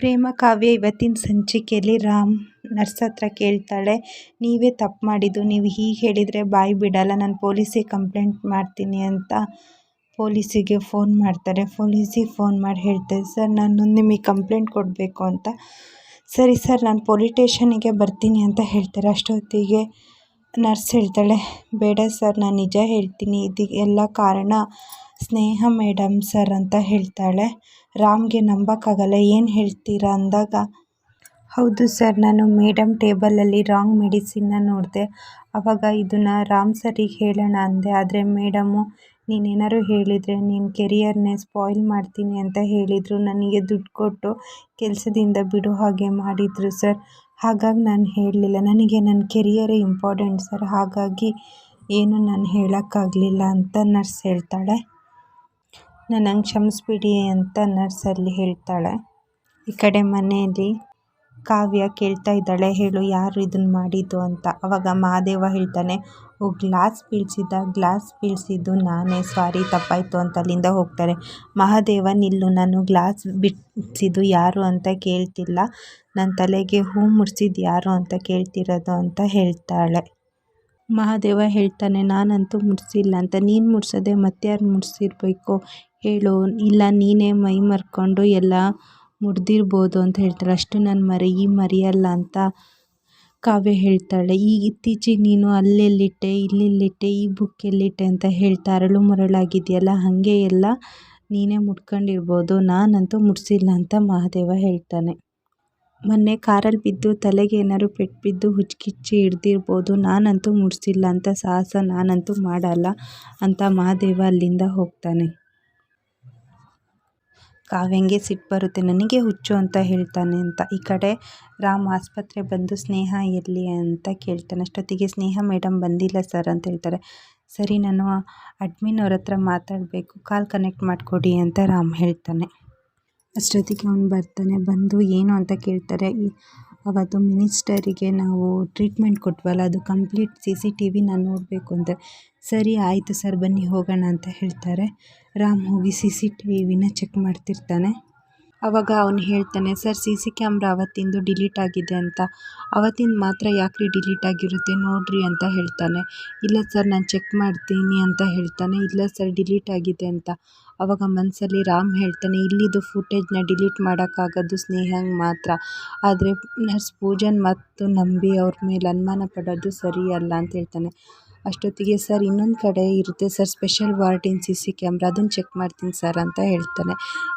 ಪ್ರೇಮ ಕಾವ್ಯ ಇವತ್ತಿನ ಸಂಚಿಕೆಯಲ್ಲಿ ರಾಮ್ ನರ್ಸ್ ಹತ್ರ ಕೇಳ್ತಾಳೆ, ನೀವೇ ತಪ್ಪು ಮಾಡಿದ್ದು, ನೀವು ಹೀಗೆ ಹೇಳಿದರೆ ಬಾಯಿ ಬಿಡಲ್ಲ, ನಾನು ಪೊಲೀಸಿಗೆ ಕಂಪ್ಲೇಂಟ್ ಮಾಡ್ತೀನಿ ಅಂತ ಪೊಲೀಸಿಗೆ ಫೋನ್ ಮಾಡ್ತಾರೆ. ಪೊಲೀಸಿಗೆ ಫೋನ್ ಮಾಡಿ ಹೇಳ್ತಾರೆ, ಸರ್, ನಾನು ನಿಮಗೆ ಕಂಪ್ಲೇಂಟ್ ಕೊಡಬೇಕು ಅಂತ. ಸರಿ ಸರ್, ನಾನು ಪೊಲೀಸ್ ಸ್ಟೇಷನಿಗೆ ಬರ್ತೀನಿ ಅಂತ ಹೇಳ್ತಾರೆ. ಅಷ್ಟೊತ್ತಿಗೆ ನರ್ಸ್ ಹೇಳ್ತಾಳೆ, ಬೇಡ ಸರ್, ನಾನು ನಿಜ ಹೇಳ್ತೀನಿ. ಇದಕ್ಕೆ ಎಲ್ಲ ಕಾರಣ ಸ್ನೇಹ ಮೇಡಮ್ ಸರ್ ಅಂತ ಹೇಳ್ತಾಳೆ. ರಾಮ್ಗೆ ನಂಬೋಕ್ಕಾಗಲ್ಲ, ಏನು ಹೇಳ್ತೀರಾ ಅಂದಾಗ, ಹೌದು ಸರ್, ನಾನು ಮೇಡಮ್ ಟೇಬಲಲ್ಲಿ ರಾಂಗ್ ಮೆಡಿಸಿನ್ನ ನೋಡಿದೆ. ಆವಾಗ ಇದನ್ನು ರಾಮ್ ಸರಿಗೆ ಹೇಳೋಣ ಅಂದೆ. ಆದರೆ ಮೇಡಮು ನೀನೇನಾದ್ರು ಹೇಳಿದರೆ ನಿನ್ನ ಕೆರಿಯರ್ನೇ ಸ್ಪಾಯ್ಲ್ ಮಾಡ್ತೀನಿ ಅಂತ ಹೇಳಿದರು. ನನಗೆ ದುಡ್ಡು ಕೊಟ್ಟು ಕೆಲಸದಿಂದ ಬಿಡೋ ಹಾಗೆ ಮಾಡಿದರು ಸರ್. ಹಾಗಾಗಿ ನಾನು ಹೇಳಲಿಲ್ಲ. ನನಗೆ ನನ್ನ ಕೆರಿಯರೇ ಇಂಪಾರ್ಟೆಂಟ್ ಸರ್. ಹಾಗಾಗಿ ಏನು ನಾನು ಹೇಳೋಕ್ಕಾಗಲಿಲ್ಲ ಅಂತ ನರ್ಸ್ ಹೇಳ್ತಾಳೆ. ನನ್ನನ್ನು ಕ್ಷಮಿಸ್ಬಿಡಿ ಅಂತ ನರ್ಸಲ್ಲಿ ಹೇಳ್ತಾಳೆ. ಈ ಕಡೆ ಮನೆಯಲ್ಲಿ ಕಾವ್ಯ ಕೇಳ್ತಾ ಇದ್ದಾಳೆ. ಹೇಳು, ಯಾರು ಇದನ್ನು ಮಾಡಿದ್ದು ಅಂತ. ಅವಾಗ ಮಹಾದೇವ ಹೇಳ್ತಾನೆ, ಓ, ಗ್ಲಾಸ್ ಬೀಳ್ಸಿದ್ದ, ಗ್ಲಾಸ್ ಬೀಳ್ಸಿದ್ದು ನಾನೇ. ಸಾರಿ ತಪ್ಪಾಯಿತು ಅಂತ ಅಲ್ಲಿಂದ ಹೋಗ್ತಾರೆ. ಮಹಾದೇವ, ನಿಲ್ಲು, ನಾನು ಗ್ಲಾಸ್ ಬಿಡ್ಸಿದ್ದು ಯಾರು ಅಂತ ಕೇಳ್ತಿಲ್ಲ. ನನ್ನ ತಲೆಗೆ ಹೂ ಮುಡ್ಸಿದ್ದು ಯಾರು ಅಂತ ಕೇಳ್ತಿರೋದು ಅಂತ ಹೇಳ್ತಾಳೆ. ಮಹಾದೇವ ಹೇಳ್ತಾನೆ, ನಾನಂತೂ ಮುಡ್ಸಿಲ್ಲ ಅಂತ. ನೀನು ಮುಡ್ಸೋದೆ ಯಾರು ಮುಡ್ಸಿರ್ಬೇಕು ಹೇಳು, ಇಲ್ಲ, ನೀನೇ ಮೈ ಮರ್ಕೊಂಡು ಎಲ್ಲ ಮುಡ್ದಿರ್ಬೋದು ಅಂತ ಹೇಳ್ತಾಳೆ ಅಷ್ಟು ನಾನು ಮರಿ ಮರೆಯಲ್ಲ ಅಂತ ಕಾವ್ಯ ಹೇಳ್ತಾಳೆ. ಈ ಇತ್ತೀಚೆಗೆ ನೀನು ಅಲ್ಲೆಲ್ಲಿಟ್ಟೆ, ಇಲ್ಲೆಲ್ಲಿಟ್ಟೆ, ಈ ಬುಕ್ ಎಲ್ಲಿಟ್ಟೆ ಅಂತ ಹೇಳ್ತಾ ಅರಳು ಮರಳಾಗಿದೆಯಲ್ಲ, ಹಾಗೆ ಎಲ್ಲ ನೀನೇ ಮುಟ್ಕೊಂಡಿರ್ಬೋದು, ನಾನಂತೂ ಮುಟ್ಸಿಲ್ಲ ಅಂತ ಮಹಾದೇವ ಹೇಳ್ತಾನೆ. ಮೊನ್ನೆ ಕಾರಲ್ಲಿ ಬಿದ್ದು ತಲೆಗೆ ಏನಾದ್ರು ಪೆಟ್ಟು ಬಿದ್ದು ಹುಚ್ಚುಕಿಚ್ಚಿ ಹಿಡ್ದಿರ್ಬೋದು, ನಾನಂತೂ ಮುಟ್ಸಿಲ್ಲ ಅಂತ ಸಾಹಸ ನಾನಂತೂ ಮಾಡಲ್ಲ ಅಂತ ಮಹಾದೇವ ಅಲ್ಲಿಂದ ಹೋಗ್ತಾನೆ. ಕಾವ್ಯಂಗೆ ಸಿಟ್ಟು ಬರುತ್ತೆ, ನನಗೆ ಹುಚ್ಚು ಅಂತ ಹೇಳ್ತಾನೆ ಅಂತ. ಈ ಕಡೆ ರಾಮ್ ಆಸ್ಪತ್ರೆ ಬಂದು ಸ್ನೇಹ ಇರಲಿ ಅಂತ ಕೇಳ್ತಾನೆ. ಅಷ್ಟೊತ್ತಿಗೆ ಸ್ನೇಹ ಮೇಡಮ್ ಬಂದಿಲ್ಲ ಸರ್ ಅಂತ ಹೇಳ್ತಾರೆ. ಸರಿ, ನಾನು ಅಡ್ಮಿನ್ ಅವ್ರ ಹತ್ರ ಮಾತಾಡಬೇಕು, ಕಾಲ್ ಕನೆಕ್ಟ್ ಮಾಡಿಕೊಡಿ ಅಂತ ರಾಮ್ ಹೇಳ್ತಾನೆ. ಅಷ್ಟೊತ್ತಿಗೆ ಅವ್ನು ಬರ್ತಾನೆ, ಬಂದು ಏನು ಅಂತ ಕೇಳ್ತಾರೆ. ಅವತ್ತು ಮಿನಿಸ್ಟರಿಗೆ ನಾವು ಟ್ರೀಟ್ಮೆಂಟ್ ಕೊಟ್ವಲ್ಲ, ಅದು ಕಂಪ್ಲೀಟ್ ಸಿ ಸಿ ಟಿ ವಿನ ನೋಡಬೇಕು ಅಂತ. ಸರಿ, ಆಯಿತು ಸರ್, ಬನ್ನಿ ಹೋಗೋಣ ಅಂತ ಹೇಳ್ತಾರೆ. ರಾಮ್ ಹೋಗಿ ಸಿ ಸಿ ಟಿ ವಿನ ಚೆಕ್ ಮಾಡ್ತಿರ್ತಾನೆ. ಆವಾಗ ಅವನು ಹೇಳ್ತಾನೆ, ಸರ್, ಸಿ ಸಿ ಕ್ಯಾಮ್ರಾ ಅವತ್ತಿಂದು ಡಿಲೀಟ್ ಆಗಿದೆ ಅಂತ. ಅವತ್ತಿಂದ ಮಾತ್ರ ಯಾಕ್ರಿ ಡಿಲೀಟ್ ಆಗಿರುತ್ತೆ, ನೋಡಿರಿ ಅಂತ ಹೇಳ್ತಾನೆ. ಇಲ್ಲ ಸರ್, ನಾನು ಚೆಕ್ ಮಾಡ್ತೀನಿ ಅಂತ ಹೇಳ್ತಾನೆ. ಇಲ್ಲ ಸರ್, ಡಿಲೀಟ್ ಆಗಿದೆ ಅಂತ. ಆವಾಗ ಮನಸ್ಸಲ್ಲಿ ರಾಮ್ ಹೇಳ್ತಾನೆ, ಇಲ್ಲಿದು ಫುಟೇಜ್ನ ಡಿಲೀಟ್ ಮಾಡೋಕ್ಕಾಗೋದು ಸ್ನೇಹಂಗೆ ಮಾತ್ರ. ಆದರೆ ನರ್ಸ್ ಪೂಜನ್ ಮತ್ತು ನಂಬಿ ಅವ್ರ ಮೇಲೆ ಅನುಮಾನ ಪಡೋದು ಸರಿ ಅಲ್ಲ ಅಂತ ಹೇಳ್ತಾನೆ. ಅಷ್ಟೊತ್ತಿಗೆ ಸರ್ ಇನ್ನೊಂದು ಕಡೆ ಇರುತ್ತೆ, ಸರ್ ಸ್ಪೆಷಲ್ ವಾರ್ಡಿನ ಸಿ ಸಿ ಕ್ಯಾಮ್ರಾ ಅದನ್ನು ಚೆಕ್ ಮಾಡ್ತೀನಿ ಸರ್ ಅಂತ ಹೇಳ್ತಾನೆ.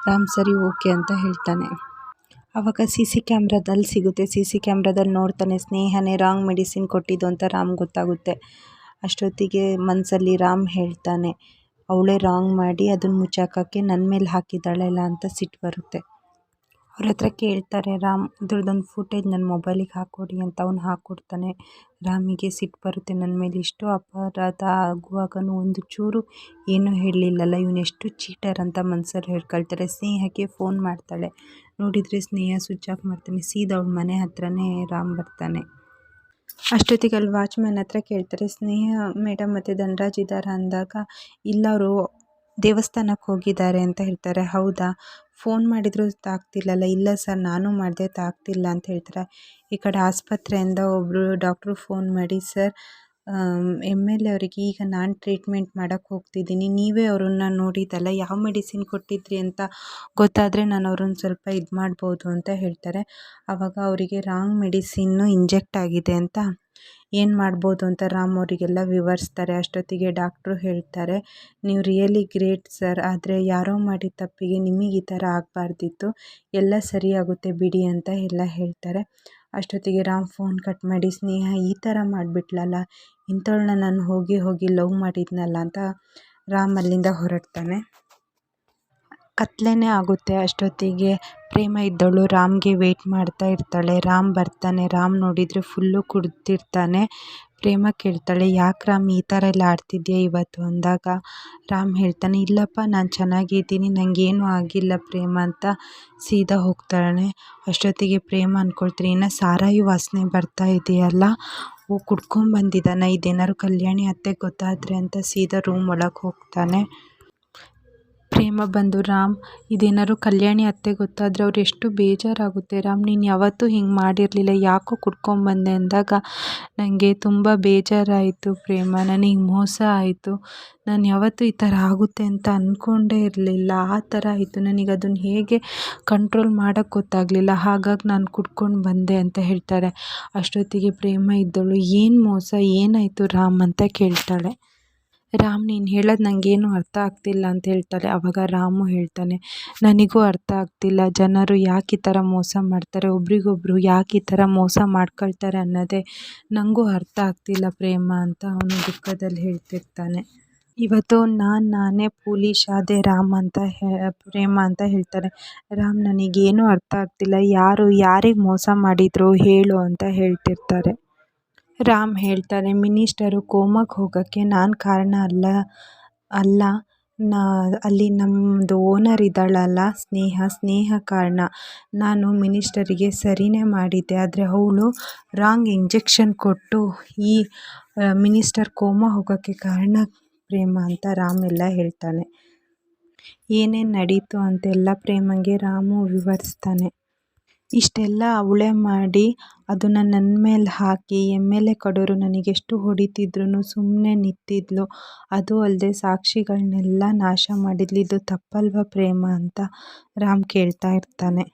ರಾಮ್ ಸರಿ, ಓಕೆ ಅಂತ ಹೇಳ್ತಾನೆ. ಅವಾಗ ಸಿ ಸಿ ಕ್ಯಾಮ್ರಾದಲ್ಲಿ ಸಿಗುತ್ತೆ. ಸಿ ಸಿ ಕ್ಯಾಮ್ರಾದಲ್ಲಿ ನೋಡ್ತಾನೆ, ಸ್ನೇಹನೇ ರಾಂಗ್ ಮೆಡಿಸಿನ್ ಕೊಟ್ಟಿದ್ದು ಅಂತ ರಾಮ್ ಗೊತ್ತಾಗುತ್ತೆ. ಅಷ್ಟೊತ್ತಿಗೆ ಮನಸ್ಸಲ್ಲಿ ರಾಮ್ ಹೇಳ್ತಾನೆ ಅವಳೇ ರಾಂಗ್ ಮಾಡಿ ಅದನ್ನು ಮುಚ್ಚಾಕೋಕ್ಕೆ ನನ್ನ ಮೇಲೆ ಹಾಕಿದ್ದಾಳಲ್ಲ ಅಂತ ಸಿಟ್ಟು ಬರುತ್ತೆ. ಅವ್ರ ಹತ್ರ ಕೇಳ್ತಾರೆ, ರಾಮ್, ಇದ್ರದ್ದೊಂದು ಫುಟೇಜ್ ನನ್ನ ಮೊಬೈಲಿಗೆ ಹಾಕ್ಕೊಡಿ ಅಂತ ಅವ್ನು ಹಾಕ್ಕೊಡ್ತಾನೆ ರಾಮಿಗೆ ಸಿಟ್ಟು ಬರುತ್ತೆ ನನ್ನ ಮೇಲೆ. ಇಷ್ಟು ಅಪರಾಧ ಆಗುವಾಗನೂ ಒಂದು ಚೂರು ಏನೂ ಹೇಳಲಿಲ್ಲಲ್ಲ. ಇವನು ಎಷ್ಟು ಚೀಟರ್ ಅಂತ ಮನ್ಸಲ್ಲಿ ಹೇಳ್ಕೊಳ್ತಾರೆ. ಸ್ನೇಹಕ್ಕೆ ಫೋನ್ ಮಾಡ್ತಾಳೆ. ನೋಡಿದರೆ ಸ್ನೇಹ ಸ್ವಿಚ್ ಆಫ್ ಮಾಡ್ತಾನೆ. ಸೀದಾ ಅವಳ ಮನೆ ಹತ್ರನೇ ರಾಮ್ ಬರ್ತಾನೆ. ಅಷ್ಟೊತ್ತಿಗೆ ಅಲ್ಲಿ ವಾಚ್ಮ್ಯಾನ್ ಹತ್ರ ಕೇಳ್ತಾರೆ, ಸ್ನೇಹ ಮೇಡಮ್ ಮತ್ತು ಧನರಾಜ್ ಇದ್ದಾರಾ ಅಂದಾಗ, ಇಲ್ಲ ಅವರು ದೇವಸ್ಥಾನಕ್ಕೆ ಹೋಗಿದ್ದಾರೆ ಅಂತ ಹೇಳ್ತಾರೆ. ಹೌದಾ? ಫೋನ್ ಮಾಡಿದರೂ ತಾಗ್ತಿಲ್ಲಲ್ಲ? ಇಲ್ಲ ಸರ್, ನಾನು ಮಾಡಿದೆ ತಾಗ್ತಿಲ್ಲ ಅಂತ ಹೇಳ್ತಾರೆ. ಈ ಕಡೆ ಆಸ್ಪತ್ರೆಯಿಂದ ಒಬ್ಬರು ಡಾಕ್ಟ್ರು ಫೋನ್ ಮಾಡಿ, ಸರ್ ಎಂ ಎಲ್ ಎ ಅವರಿಗೆ ಈಗ ನಾನು ಟ್ರೀಟ್ಮೆಂಟ್ ಮಾಡೋಕ್ಕೆ ಹೋಗ್ತಿದ್ದೀನಿ. ನೀವೇ ಅವ್ರನ್ನ ನೋಡಿದ್ದಲ್ಲ ಯಾವ ಮೆಡಿಸಿನ್ ಕೊಟ್ಟಿದ್ರಿ ಅಂತ ಗೊತ್ತಾದರೆ ನಾನು ಅವ್ರನ್ನ ಸ್ವಲ್ಪ ಇದು ಮಾಡ್ಬೋದು ಅಂತ ಹೇಳ್ತಾರೆ. ಆವಾಗ ಅವರಿಗೆ ರಾಂಗ್ ಮೆಡಿಸಿನ್ನು ಇಂಜೆಕ್ಟ್ ಆಗಿದೆ ಅಂತ ಏನು ಮಾಡ್ಬೋದು ಅಂತ ರಾಮ್ ಅವರಿಗೆಲ್ಲ ವಿವರಿಸ್ತಾರೆ. ಅಷ್ಟೊತ್ತಿಗೆ ಡಾಕ್ಟ್ರು ಹೇಳ್ತಾರೆ, ನೀವು ರಿಯಲಿ ಗ್ರೇಟ್ ಸರ್, ಆದರೆ ಯಾರೋ ಮಾಡಿದ ತಪ್ಪಿಗೆ ನಿಮಗೆ ಈ ಥರ ಆಗಬಾರ್ದಿತ್ತು. ಎಲ್ಲ ಸರಿಯಾಗುತ್ತೆ ಬಿಡಿ ಅಂತ ಎಲ್ಲ ಹೇಳ್ತಾರೆ. ಅಷ್ಟೊತ್ತಿಗೆ ರಾಮ್ ಫೋನ್ ಕಟ್ ಮಾಡಿ, ಸ್ನೇಹ, ಈ ಥರ ಮಾಡಿಬಿಟ್ಲಲ್ಲ ಇಂಥವಳನ್ನ ನಾನು ಹೋಗಿ ಹೋಗಿ ಲವ್ ಮಾಡಿದ್ನಲ್ಲ ಅಂತ ರಾಮ್ ಅಲ್ಲಿಂದ ಹೊರಡ್ತಾನೆ. ಕತ್ತಲೇನೇ ಆಗುತ್ತೆ ಅಷ್ಟೊತ್ತಿಗೆ. ಪ್ರೇಮ ಇದ್ದವಳು ರಾಮ್ಗೆ ವೇಟ್ ಮಾಡ್ತಾ ಇರ್ತಾಳೆ. ರಾಮ್ ಬರ್ತಾನೆ. ರಾಮ್ ನೋಡಿದರೆ ಫುಲ್ಲು ಕುಡ್ದಿರ್ತಾನೆ. ಪ್ರೇಮ ಕೇಳ್ತಾಳೆ, ಯಾಕೆ ರಾಮ್ ಈ ಥರ ಎಲ್ಲ ಆಡ್ತಿದ್ಯಾ ಇವತ್ತು? ಅಂದಾಗ ರಾಮ್ ಹೇಳ್ತಾನೆ, ಇಲ್ಲಪ್ಪ, ನಾನು ಚೆನ್ನಾಗಿದ್ದೀನಿ. ನನಗೇನು ಆಗಿಲ್ಲ ಪ್ರೇಮ ಅಂತ ಸೀದಾ ಹೋಗ್ತಾಳೆ. ಅಷ್ಟೊತ್ತಿಗೆ ಪ್ರೇಮ ಅಂದ್ಕೊಳ್ತೀನಿ ಇನ್ನು ಸಾರಾಯಿ ವಾಸನೆ ಬರ್ತಾ ಇದೆಯಲ್ಲ? ಓ ಕುಡ್ಕೊಂಬಂದಿದ್ದಾನೆ ಇದೇನಾದ್ರು ಕಲ್ಯಾಣಿ ಅತ್ತೆಗೆ ಗೊತ್ತಾದರೆ ಅಂತ ಸೀದಾ ರೂಮ್ ಒಳಗೆ ಹೋಗ್ತಾನೆ. ಪ್ರೇಮ ಬಂದು ರಾಮ್, ಇದೇನಾದ್ರು ಕಲ್ಯಾಣಿ ಅತ್ತೆ ಗೊತ್ತಾದರೆ ಅವ್ರು ಎಷ್ಟು ಬೇಜಾರಾಗುತ್ತೆ. ರಾಮ್, ನೀನು ಯಾವತ್ತೂ ಹಿಂಗೆ ಮಾಡಿರಲಿಲ್ಲ, ಯಾಕೋ ಕುಡ್ಕೊಂಬಂದೆ ಅಂದಾಗ ನನಗೆ ತುಂಬ ಬೇಜಾರಾಯಿತು ಪ್ರೇಮ, ನನಗೆ ಮೋಸ ಆಯಿತು, ನಾನು ಯಾವತ್ತೂ ಈ ಥರ ಆಗುತ್ತೆ ಅಂತ ಅಂದ್ಕೊಂಡೇ ಇರಲಿಲ್ಲ. ಆ ಥರ ಆಯಿತು, ನನಗೆ ಅದನ್ನು ಹೇಗೆ ಕಂಟ್ರೋಲ್ ಮಾಡೋಕ್ಕೆ ಗೊತ್ತಾಗಲಿಲ್ಲ, ಹಾಗಾಗಿ ನಾನು ಕುಡ್ಕೊಂಡು ಬಂದೆ ಅಂತ ಹೇಳ್ತಾರೆ. ಅಷ್ಟೊತ್ತಿಗೆ ಪ್ರೇಮ ಇದ್ದಳು, ಏನು ಮೋಸ, ಏನಾಯಿತು ರಾಮ್? ಅಂತ ಕೇಳ್ತಾಳೆ. ರಾಮ್, ನೀನು ಹೇಳೋದು ನನಗೇನು ಅರ್ಥ ಆಗ್ತಿಲ್ಲ ಅಂತ ಹೇಳ್ತಾರೆ ಆವಾಗ ರಾಮು ಹೇಳ್ತಾನೆ, ನನಗೂ ಅರ್ಥ ಆಗ್ತಿಲ್ಲ. ಜನರು ಯಾಕೆ ಈ ಥರ ಮೋಸ ಮಾಡ್ತಾರೆ? ಒಬ್ರಿಗೊಬ್ರು ಯಾಕೆ ಈ ಥರ ಮೋಸ ಮಾಡ್ಕೊಳ್ತಾರೆ ಅನ್ನೋದೇ ನನಗೂ ಅರ್ಥ ಆಗ್ತಿಲ್ಲ ಪ್ರೇಮ ಅಂತ ಅವನು ದುಃಖದಲ್ಲಿ ಹೇಳ್ತಿರ್ತಾನೆ. ಇವತ್ತು ನಾನು ನಾನೇ ಪೊಲೀಸ್ ಆದೆ, ರಾಮ್ ಅಂತ ಹೇ, ಪ್ರೇಮ ಅಂತ ಹೇಳ್ತಾರೆ ರಾಮ್, ನನಗೇನು ಅರ್ಥ ಆಗ್ತಿಲ್ಲ. ಯಾರು, ಯಾರಿಗೆ ಮೋಸ ಮಾಡಿದ್ರು ಹೇಳು ಅಂತ ಹೇಳ್ತಿರ್ತಾರೆ. ರಾಮ್ ಹೇಳ್ತಾರೆ, ಮಿನಿಸ್ಟರು ಕೋಮಾಗೆ ಹೋಗೋಕ್ಕೆ ನಾನು ಕಾರಣ ಅಲ್ಲ ಅಲ್ಲ, ನಾ, ಅಲ್ಲಿ ನಮ್ಮದು ಓನರ್ ಇದ್ದಾಳಲ್ಲ, ಸ್ನೇಹ ಸ್ನೇಹ ಕಾರಣ. ನಾನು ಮಿನಿಸ್ಟರಿಗೆ ಸರಿನೇ ಮಾಡಿದ್ದೆ, ಆದರೆ ಅವಳು ರಾಂಗ್ ಇಂಜೆಕ್ಷನ್ ಕೊಟ್ಟು ಈ ಮಿನಿಸ್ಟರ್ ಕೋಮಾ ಹೋಗೋಕ್ಕೆ ಕಾರಣ ಪ್ರೇಮ ಅಂತ ರಾಮ್ ಎಲ್ಲ ಹೇಳ್ತಾನೆ. ಏನೇನು ನಡೀತು ಅಂತೆಲ್ಲ ಪ್ರೇಮಂಗೆ ರಾಮು ವಿವರಿಸ್ತಾನೆ. ಇಷ್ಟೆಲ್ಲ ಅವಳೆ ಮಾಡಿ ಅದನ್ನು ನನ್ನ ಮೇಲೆ ಹಾಕಿ, ಎಂ ಎಲ್ ಎ ಕಡೆಯವರು ನನಗೆಷ್ಟು ಹೊಡಿತಿದ್ರು ಸುಮ್ಮನೆ ನಿಂತಿದ್ಲು. ಅದು ಅಲ್ಲದೆ ಸಾಕ್ಷಿಗಳನ್ನೆಲ್ಲ ನಾಶ ಮಾಡಿದ್ಲು. ಇದು ತಪ್ಪಲ್ವಾ ಪ್ರೇಮ ಅಂತ ರಾಮ್ ಕೇಳ್ತಾ ಇರ್ತಾನೆ.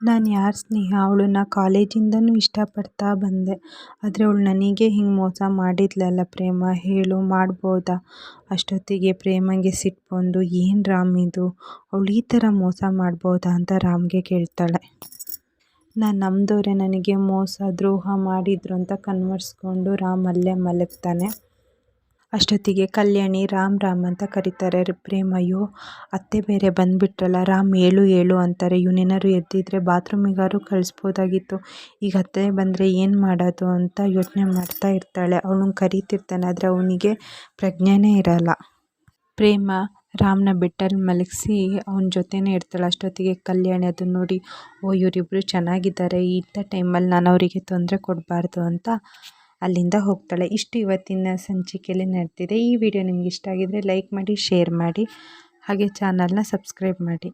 ನಾನು ಯಾರು ಸ್ನೇಹ? ಅವಳನ್ನ ಕಾಲೇಜಿಂದನೂ ಇಷ್ಟಪಡ್ತಾ ಬಂದೆ. ಆದರೆ ಅವಳು ನನಗೆ ಹಿಂಗೆ ಮೋಸ ಮಾಡಿದ್ಲಲ್ಲ ಪ್ರೇಮ? ಹೇಳು, ಮಾಡ್ಬೋದಾ? ಅಷ್ಟೊತ್ತಿಗೆ ಪ್ರೇಮಂಗೆ ಸಿಟ್ಟು ಬಂದು, ಏನು ರಾಮ್ ಇದು? ಅವಳು ಈ ಥರ ಮೋಸ ಮಾಡ್ಬೋದಾ ಅಂತ ರಾಮ್ಗೆ ಕೇಳ್ತಾಳೆ. ನಾನು ನಂಬಿದವ್ರೆ ನನಗೆ ಮೋಸ, ದ್ರೋಹ ಮಾಡಿದ್ರು ಅಂತ ಕನ್ವರ್ಸ್ಕೊಂಡು ರಾಮ್ ಅಲ್ಲೇ ಮಲಗ್ತಾನೆ. ಅಷ್ಟೊತ್ತಿಗೆ ಕಲ್ಯಾಣಿ ರಾಮ್ ರಾಮ್ ಅಂತ ಕರೀತಾರೆ. ಪ್ರೇಮ್, ಅಯ್ಯೋ, ಅತ್ತೆ ಬೇರೆ ಬಂದುಬಿಟ್ರಲ್ಲ, ರಾಮ್ ಏಳು ಏಳು ಅಂತಾರೆ. ಇವನೇನಾದ್ರು ಎದ್ದಿದ್ರೆ ಬಾತ್ರೂಮಿಗಾರು ಕಳಿಸ್ಬೋದಾಗಿತ್ತು. ಈಗ ಅತ್ತೆ ಬಂದರೆ ಏನು ಮಾಡೋದು ಅಂತ ಯೋಚನೆ ಮಾಡ್ತಾ ಇರ್ತಾಳೆ. ಅವಳನ್ನ ಕರೀತಿರ್ತಾನೆ, ಆದರೆ ಅವನಿಗೆ ಪ್ರಜ್ಞೆನೇ ಇರಲ್ಲ. ಪ್ರೇಮ ರಾಮ್ನ ಬೆಟ್ಟಲ್ಲಿ ಮಲಗಿಸಿ ಅವನ ಜೊತೆನೇ ಇರ್ತಾಳೆ. ಅಷ್ಟೊತ್ತಿಗೆ ಕಲ್ಯಾಣಿ ಅದನ್ನ ನೋಡಿ, ಓ ಇವರಿಬ್ಬರು ಚೆನ್ನಾಗಿದ್ದಾರೆ. ಇಂಥ ಟೈಮಲ್ಲಿ ನಾನು ಅವರಿಗೆ ತೊಂದರೆ ಕೊಡಬಾರ್ದು ಅಂತ ಅಲ್ಲಿಂದ ಹೋಗ್ತಾಳೆ. ಇಷ್ಟು ಇವತ್ತಿನ ಸಂಚಿಕೆಯಲ್ಲಿ ನಡೆದಿದೆ. ಈ ವಿಡಿಯೋ ನಿಮ್ಗೆ ಇಷ್ಟ ಆಗಿದರೆ ಲೈಕ್ ಮಾಡಿ, ಶೇರ್ ಮಾಡಿ, ಹಾಗೆ ಚಾನಲ್ನ ಸಬ್ಸ್ಕ್ರೈಬ್ ಮಾಡಿ.